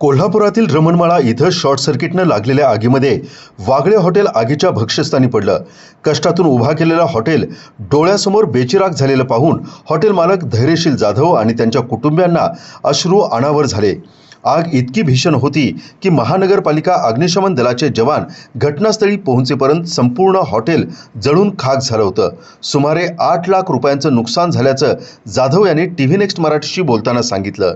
कोल्हापुरातील रमणमाळा इथं शॉर्ट सर्किटनं लागलेल्या आगीमध्ये वागळे हॉटेल आगीच्या भक्ष्यस्थानी पडलं. कष्टातून उभा केलेलं हॉटेल डोळ्यासमोर बेचिराग झालेलं पाहून हॉटेल मालक धैर्यशील जाधव आणि त्यांच्या कुटुंबियांना अश्रू अनावर झाले. आग इतकी भीषण होती की महानगरपालिका अग्निशमन दलाचे जवान घटनास्थळी पोहोचेपर्यंत संपूर्ण हॉटेल जळून खाक झालं होतं. सुमारे आठ लाख रुपयांचं नुकसान झाल्याचं जाधव यांनी टी व्ही नेक्स्ट मराठीशी बोलताना सांगितलं.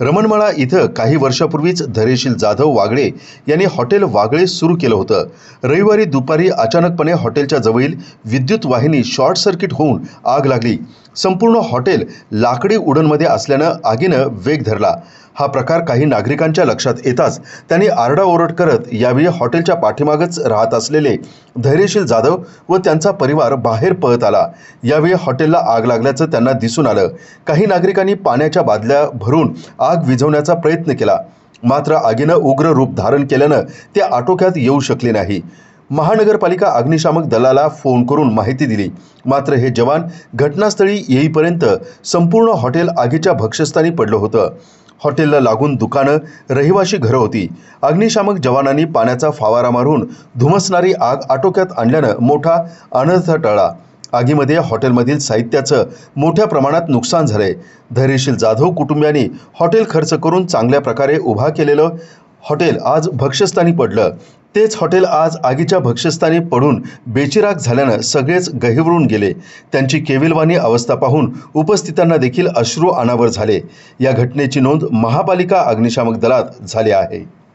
रमणमाळा इथं काही वर्षापूर्वीच धैर्यशील जाधव वागळे यांनी हॉटेल वागळे सुरू केलं होतं. रविवारी दुपारी अचानकपणे हॉटेलच्या जवळील विद्युत वाहिनी शॉर्ट सर्किट होऊन आग लागली. संपूर्ण हॉटेल लाकडी उडणमध्ये असल्यानं आगीनं वेग धरला. हा प्रकार काही नागरिकांच्या लक्षात येताच त्यांनी आरडाओरड करत यावेळी हॉटेलच्या पाठीमागच राहत असलेले धैर्यशील जाधव व त्यांचा परिवार बाहेर पळत आला. यावेळी हॉटेलला आग लागल्याचं त्यांना दिसून आलं. काही नागरिकांनी पाण्याच्या बादल्या भरून आग विझवण्याचा प्रयत्न केला. मात्र आगीनं उग्र रूप धारण केल्यानं ते आटोक्यात येऊ शकले नाही. महानगरपालिका अग्निशामक दलाला फोन करून माहिती दिली. मात्र हे जवान घटनास्थळी येईपर्यंत संपूर्ण हॉटेल आगीच्या भक्षस्थानी पडलं होतं. हॉटेलला लागून दुकानं रहिवाशी घरं होती. अग्निशामक जवानांनी पाण्याचा फावारा मारून धुमसणारी आग आटोक्यात आणल्यानं मोठा अनर्थ टळला. आगीमध्ये हॉटेलमधील साहित्याचं मोठ्या प्रमाणात नुकसान झालंय. धैर्यशील जाधव कुटुंबियांनी हॉटेल खर्च करून चांगल्या प्रकारे उभा केलेलं हॉटेल आज भक्ष्यस्थानी पडलं. तेच हॉटेल आज आगीच्या भक्ष्यस्थानी पडून बेचिराग झाल्यानं सगळेच गहिवरून गेले. त्यांची केविलवाणी अवस्था पाहून उपस्थितांना देखील अश्रू अनावर झाले. या घटनेची नोंद महापालिका अग्निशामक दलात झाली आहे.